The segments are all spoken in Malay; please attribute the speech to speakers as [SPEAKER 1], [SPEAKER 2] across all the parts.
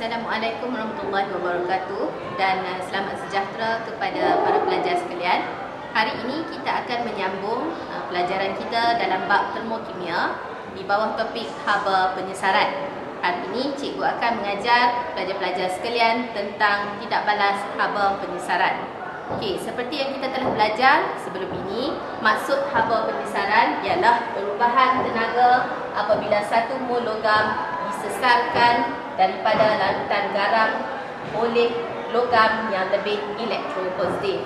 [SPEAKER 1] Assalamualaikum warahmatullahi wabarakatuh dan uh, selamat sejahtera kepada para pelajar sekalian. Hari ini kita akan menyambung uh, pelajaran kita dalam bab termokimia di bawah topik haba penyesaran. Hari ini cikgu akan mengajar pelajar-pelajar sekalian tentang tidak balas haba penyesaran. Okey, seperti yang kita telah belajar sebelum ini, maksud haba penyesaran ialah perubahan tenaga apabila satu mol logam disesarkan daripada larutan garam oleh logam yang lebih elektropositif.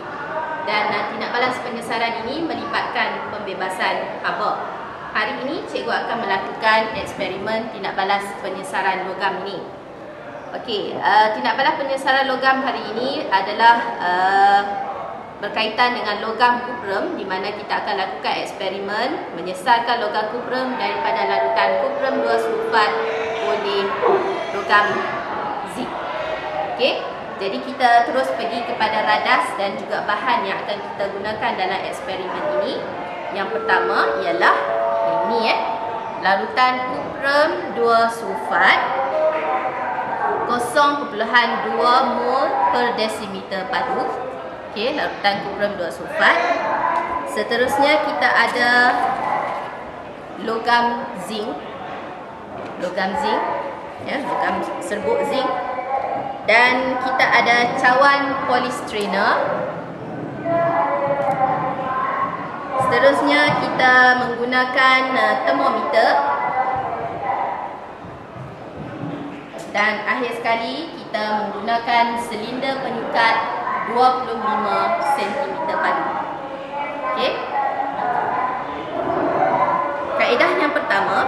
[SPEAKER 1] Dan tindak balas penyesaran ini melibatkan pembebasan haba. Hari ini cikgu akan melakukan eksperimen tindak balas penyesaran logam ini. Okey, uh, tindak balas penyesaran logam hari ini adalah uh, berkaitan dengan logam kuprum di mana kita akan lakukan eksperimen menyesarkan logam kuprum daripada larutan kuprum 2 sulfat oleh logam zinc. Okey. Jadi kita terus pergi kepada radas dan juga bahan yang akan kita gunakan dalam eksperimen ini. Yang pertama ialah ini eh. Larutan kuprum 2 sulfat 0.2 mol per desimeter padu. Okey, larutan kuprum 2 sulfat. Seterusnya kita ada logam zinc. Logam zinc ya, logam serbuk zinc dan kita ada cawan polistrena. Seterusnya kita menggunakan uh, termometer dan akhir sekali kita menggunakan silinder penyukat 25 cm padu. Okey.